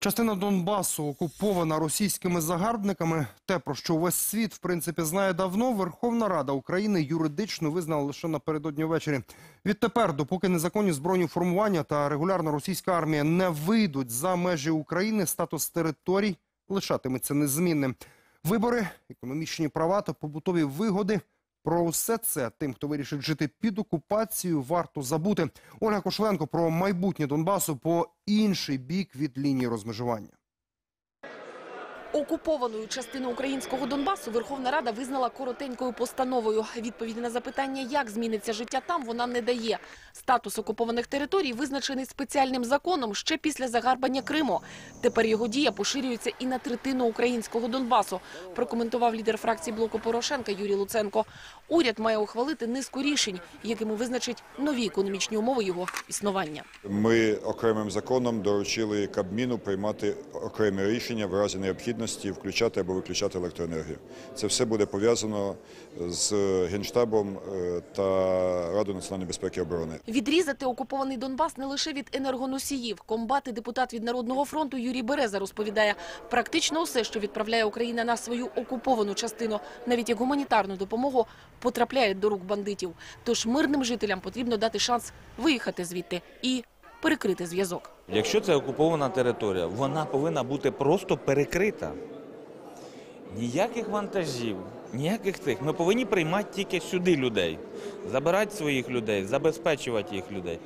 Частина Донбасу окупована російськими загарбниками. Те, про що увесь світ, в принципі, знає давно. Верховна Рада України юридично визнала лише напередодні ввечері. Відтепер, допоки незаконні збройні формування та регулярна російська армія не вийдуть за межі України, статус територій лишатиметься незмінним. Вибори, економічні права та побутові вигоди. Про усе це тим, хто вирішить жити під окупацією, варто забути. Ольга Кошленко про майбутнє Донбасу по інший бік від лінії розмежування. Окупованою частину українського Донбасу Верховна Рада визнала коротенькою постановою. Відповіді на запитання, як зміниться життя там, вона не дає. Статус окупованих територій визначений спеціальним законом ще після загарбання Криму. Тепер його дія поширюється і на третину українського Донбасу, прокоментував лідер фракції блоку Порошенка Юрій Луценко. Уряд має ухвалити низку рішень, якими визначить нові економічні умови його існування. Ми окремим законом доручили Кабміну приймати окремі рішення в разі необхідності включати або виключати електроенергію. Це все буде пов'язано з Генштабом е, та Радою національної безпеки і оборони. Відрізати окупований Донбас не лише від енергоносіїв. Комбат і депутат від Народного фронту Юрій Береза розповідає, практично усе, що відправляє Україна на свою окуповану частину, навіть як гуманітарну допомогу, потрапляє до рук бандитів. Тож мирним жителям потрібно дати шанс виїхати звідти і перекрити зв'язок. Якщо це окупована територія, вона повинна бути просто перекрита. Ніяких вантажів, ніяких тих. Ми повинні приймати тільки сюди людей, забирати своїх людей, забезпечувати їх людей.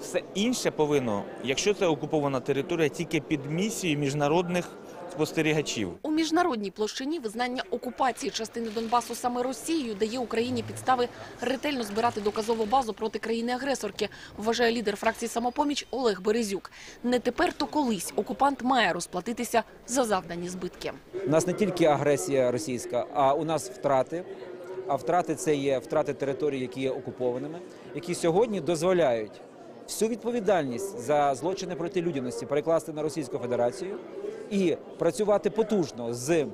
Все інше повинно, якщо це окупована територія, тільки під місією міжнародних спостерігачів. У міжнародній площині визнання окупації частини Донбасу саме Росією дає Україні підстави ретельно збирати доказову базу проти країни-агресорки, вважає лідер фракції «Самопоміч» Олег Березюк. Не тепер, то колись окупант має розплатитися за завдані збитки. У нас не тільки агресія російська, а у нас втрати. А втрати це є втрати територій, які є окупованими, які сьогодні дозволяють всю відповідальність за злочини проти людяності перекласти на Російську Федерацію і працювати потужно з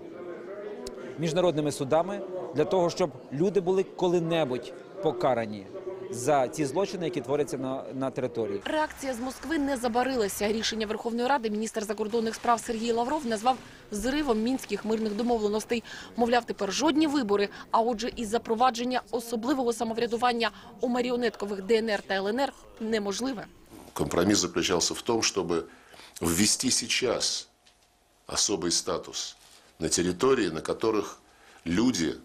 міжнародними судами для того, щоб люди були коли-небудь покарані за ті злочини, які творяться на, на території. Реакція з Москви не забарилася. Рішення Верховної Ради міністр закордонних справ Сергій Лавров назвав зривом мінських мирних домовленостей. Мовляв, тепер жодні вибори, а отже, і запровадження особливого самоврядування у маріонеткових ДНР та ЛНР неможливе. Компромисс заключался в том, чтобы ввести сейчас особый статус на территории, на которых люди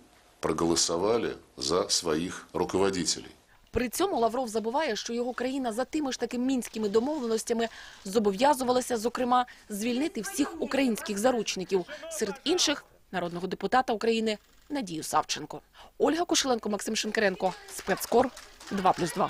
проголосовали за своих руководителей. При цьому Лавров забуває, що його країна за тими ж таки мінськими домовленостями зобов'язувалася, зокрема, звільнити всіх українських заручників, серед інших народного депутата України Надію Савченко. Ольга Кошеленко, Максим Шинкаренко, спецкор 2+,2.